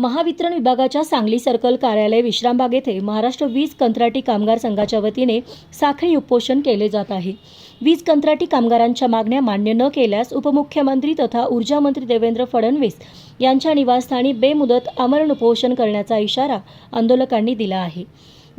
महावितरण विभागाच्या सांगली सर्कल कार्यालय विश्रामबाग येथे महाराष्ट्र वीज कंत्राटी कामगार संघाच्या वतीने साखळी उपोषण केले जात आहे. वीज कंत्राटी कामगारांच्या मागण्या मान्य न केल्यास उपमुख्यमंत्री तथा ऊर्जा मंत्री देवेंद्र फडणवीस यांच्या निवासस्थानी बेमुदत आमरण उपोषण करण्याचा इशारा आंदोलकांनी दिला आहे.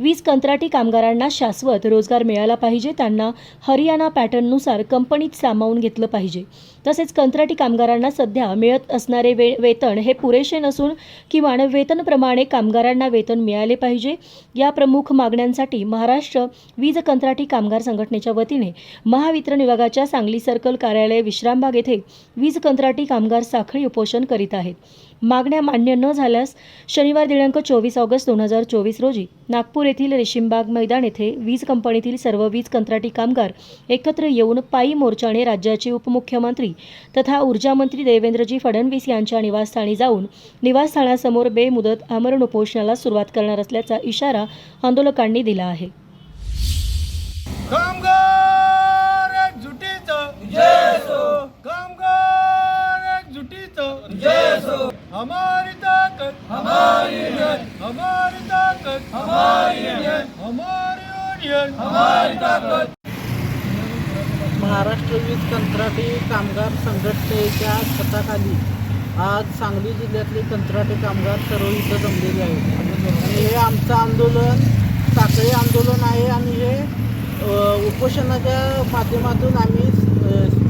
वीज कंत्राटी कामगारांना शाश्वत रोजगार मिळाला पाहिजे. त्यांना हरियाणा पॅटर्ननुसार कंपनीत सामावून घेतलं पाहिजे. तसेच कंत्राटी कामगारांना सध्या मिळत असणारे वे वेतन हे पुरेसे नसून किमान वेतनप्रमाणे कामगारांना वेतन मिळाले पाहिजे. या प्रमुख मागण्यांसाठी महाराष्ट्र वीज कंत्राटी कामगार संघटनेच्या वतीने महावितरण विभागाच्या सांगली सर्कल कार्यालय विश्रामबाग येथे वीज कंत्राटी कामगार साखळी उपोषण करीत आहेत. मागण्या मान्य न झाल्यास शनिवार दिनांक चोवीस ऑगस्ट दोन हजार चोवीस रोजी नागपूर येथील रेशीमबाग मैदान येथे वीज कंपनीतील सर्व वीज कंत्राटी कामगार एकत्र येऊन पायी मोर्चाने राज्याचे उपमुख्यमंत्री तथा ऊर्जा मंत्री देवेंद्रजी फडणवीस यांच्या निवासस्थानी जाऊन निवासस्थानासमोर बेमुदत आमरण उपोषणाला सुरुवात करणार असल्याचा इशारा आंदोलकांनी दिला आहे. हमारी ताकत हमारी यूनियन हमारी ताकत हमारी यूनियन हमारी यूनियन हमारी ताकत. महाराष्ट्र वीज कंत्राटी कामगार संघटनेच्या छताखाली आज सांगली जिल्ह्यातले कंत्राटी कामगार सर्व इथं जमलेले आहेत आणि हे आमचं आंदोलन साखळी आंदोलन आहे आणि हे उपोषणाच्या माध्यमातून आम्ही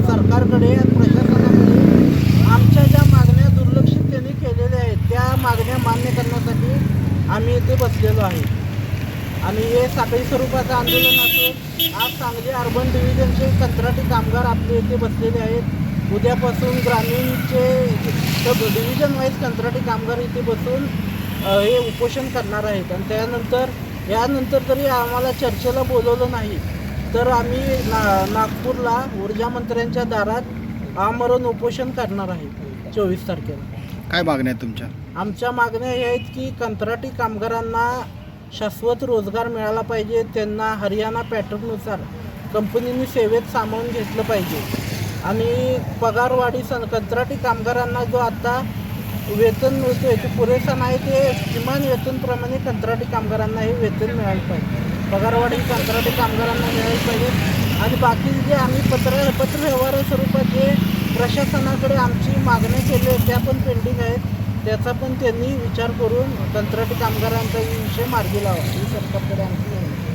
सरकारकडे आणि प्रशासनाकडे आमच्या ज्या मागण्या दुर्लक्षित त्यांनी केलेल्या आहेत त्या मागण्या मान्य करण्यासाठी आम्ही इथे बसलेलो आहे. आणि हे साखळी स्वरूपाचं आंदोलन असून आज सांगली अर्बन डिव्हिजनचे कंत्राटी कामगार आपले इथे बसलेले आहेत. उद्यापासून ग्रामीणचे डिव्हिजन वाईज कंत्राटी कामगार इथे बसून हे उपोषण करणार आहेत. आणि त्यानंतर यानंतर जरी आम्हाला चर्चेला बोलवलं नाही. तर आम्ही ना नागपूरला ऊर्जा मंत्र्यांच्या दारात आमरण उपोषण करणार आहे. चोवीस तारखेला. काय मागण्या तुमच्या? आमच्या मागण्या ह्या आहेत की कंत्राटी कामगारांना शाश्वत रोजगार मिळाला पाहिजे त्यांना हरियाणा पॅटर्ननुसार कंपनीने सेवेत सामावून घेतलं पाहिजे. आणि पगारवाढी सं कंत्राटी कामगारांना जो आता वेतन मिळतोय ते पुरेसा नाही ते किमान वेतनप्रमाणे कंत्राटी कामगारांना हे वेतन मिळालं पाहिजे. पगारवाढी कंत्राटी कामगारांना मिळाली पाहिजे. आणि बाकी जे आम्ही पत्र पत्रव्यवहार स्वरूपात जे प्रशासनाकडे आमची मागण्या केली आहे त्या पण पेंडिंग आहेत. त्याचा पण त्यांनी विचार करून कंत्राटी कामगारांचा विषय मार्गी लावा. ही सरकारकडे आमची